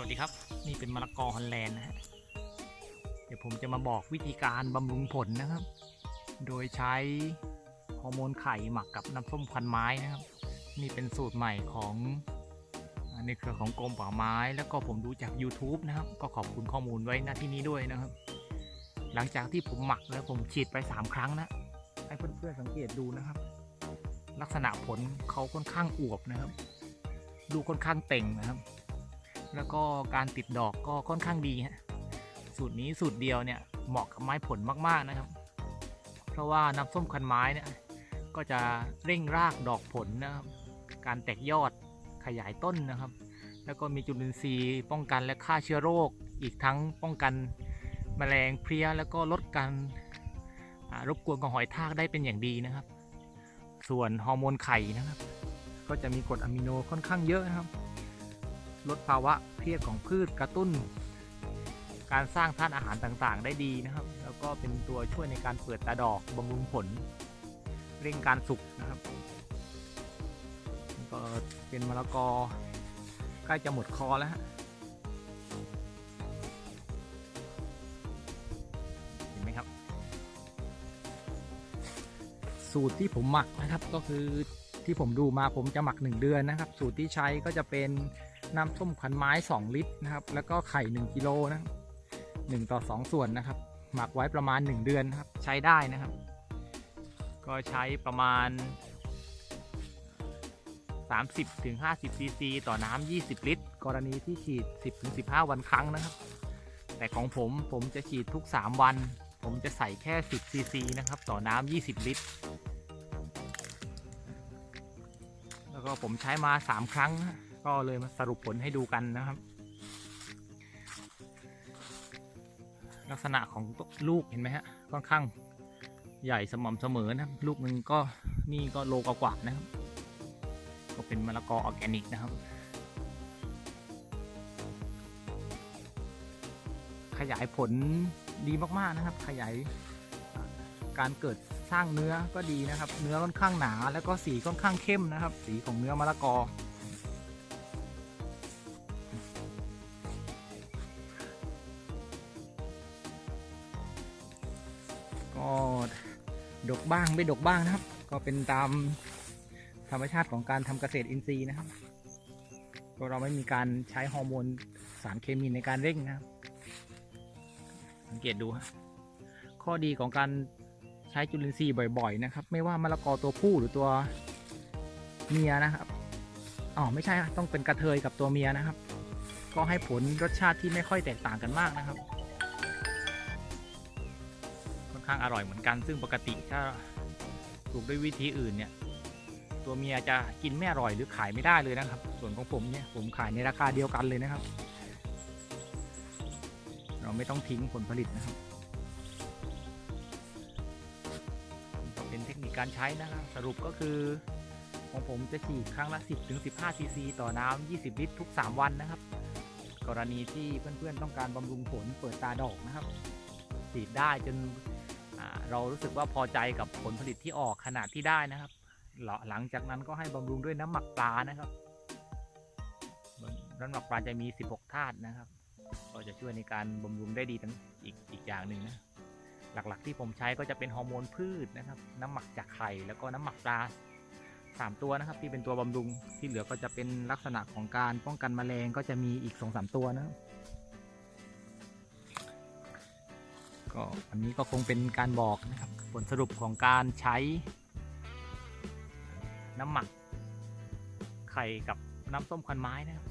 วัสดีครับ นี่เป็นมะละกอฮอลแลนด์นะฮะเดี๋ยวผมจะมาบอกวิธีการบำรุงผลนะครับ โดยใช้ฮอร์โมนไข่หมักกับน้ำส้มควันไม้นะครับ นี่เป็นสูตรใหม่ของอ่าในเครือของกรมป่าไม้ แล้วก็ผมดูจาก YouTube นะครับ ก็ขอบคุณข้อมูลไว้หน้าที่นี้ด้วยนะครับ หลังจากที่ผมหมักแล้วผมฉีดไป 3 ครั้งนะ ให้เพื่อนๆสังเกตดูนะครับ ลักษณะผลเขาค่อนข้างอวบนะครับ ดูค่อนข้างเต่งนะครับ แล้วก็การติดดอกก็ค่อนข้างดีฮะสูตรนี้สูตรเดียวเนี่ยเหมาะกับไม้ผลมากๆนะครับ เพราะว่าน้ำส้มคันไม้เนี่ยก็จะเร่งรากดอกผลนะครับ การแตกยอดขยายต้นนะครับ แล้วก็มีจุลินทรีย์ป้องกันและฆ่าเชื้อโรค อีกทั้งป้องกันแมลงเพลี้ยแล้วก็ลดการรบกวนของหอยทากได้เป็นอย่างดีนะครับ ส่วนฮอร์โมนไข่นะครับ ก็จะมีกรดอะมิโนค่อนข้างเยอะนะครับ ลดภาวะเครียดของพืชกระตุ้น การสร้างธาตุอาหารต่างๆ ได้ดีนะครับ แล้วก็เป็นตัวช่วยในการเปิดตาดอกบำรุงผล เร่งการสุกนะครับก็เป็นมะละกอใกล้จะหมดคอแล้วฮะเห็นไหมครับ สูตรที่ผมหมักนะครับก็คือที่ผมดูมาผมจะหมัก 1 เดือนนะครับ สูตรที่ใช้ก็จะเป็น น้ำส้มขวัญไม้ 2 ลิตรนะครับ แล้วก็ไข่ 1กิโลนะครับ1ต่อ 2 ส่วนนะครับ หมักไว้ประมาณ 1 เดือนนะครับ ใช้ได้นะครับ ก็ใช้ประมาณ 30ถึง50ซีซีต่อน้ำ20 ลิตร กรณีที่ฉีด 10ถึง15 วันครั้งนะครับ แต่ของผมผมจะฉีดทุก 3 วัน ผมจะใส่แค่ 10ซีซีนะครับ ต่อน้ำ20 ลิตรแล้วก็ผมใช้มา 3 ครั้งนะ ก็เลยมาสรุปผลให้ดูกันนะครับ ลักษณะของลูกเห็นไหมฮะค่อนข้างใหญ่สม่ำเสมอนะลูกหนึ่งก็นี่ก็โลกว่าๆนะครับ ก็เป็นมะละกอออร์แกนิกนะครับ ขยายผลดีมากๆนะครับ ขยายการเกิดสร้างเนื้อก็ดีนะครับ เนื้อค่อนข้างหนา แล้วก็สีค่อนข้างเข้มนะครับ สีของเนื้อมะละกอ ก็ดกบ้างไม่ดกบ้างนะครับ ก็เป็นตามธรรมชาติของการทำเกษตรอินทรีย์นะครับก็เราไม่มีการใช้ฮอร์โมนสารเคมีในการเร่งนะครับ สังเกตดูฮะข้อดีของการใช้จุลินทรีย์บ่อย ๆ นะครับ ไม่ว่ามะละกอตัวผู้หรือตัวเมียนะครับอ๋อไม่ใช่ต้องเป็นกระเทยกับตัวเมียนะครับ ก็ให้ผลรสชาติที่ไม่ค่อยแตกต่างกันมากนะครับ ข้างอร่อยเหมือนกัน ซึ่งปกติถ้าปลูกด้วยวิธีอื่นเนี่ย ตัวเมียจะกินไม่อร่อยหรือขายไม่ได้เลยนะครับ ส่วนของผมเนี่ยผมขายในราคาเดียวกันเลยนะครับ เราไม่ต้องทิ้งผลผลิตนะครับ เป็นเทคนิคการใช้นะครับ สรุปก็คือของผมจะฉีดครั้งละ 10ถึง15ซีซีต่อน้ำ 20 ลิตรทุก 3 วันนะครับ กรณีที่เพื่อนๆต้องการบำรุงผลเปิดตาดอกนะครับฉีดได้จน เรารู้สึกว่าพอใจกับผลผลิตที่ออกขนาดที่ได้นะครับหลังจากนั้นก็ให้บำรุงด้วยน้ำหมักปลานะครับน้ำหมักปลาจะมี 16 ธาตุนะครับ ก็จะช่วยในการบำรุงได้ดีทั้งอีกอีกอย่างหนึ่งนะหลักๆที่ผมใช้ก็จะเป็นฮอร์โมนพืชนะครับ น้ำหมักจากไข่แล้วก็น้ำหมักปลาสามตัวนะครับ ที่เป็นตัวบำรุงที่เหลือก็จะเป็นลักษณะของการป้องกันแมลงก็จะมีอีกสองสามตัวนะครับ ก็อันนี้ก็คงเป็นการบอกนะครับผลสรุปของการใช้น้ำหมักไข่กับน้ำส้มควันไม้นะครับ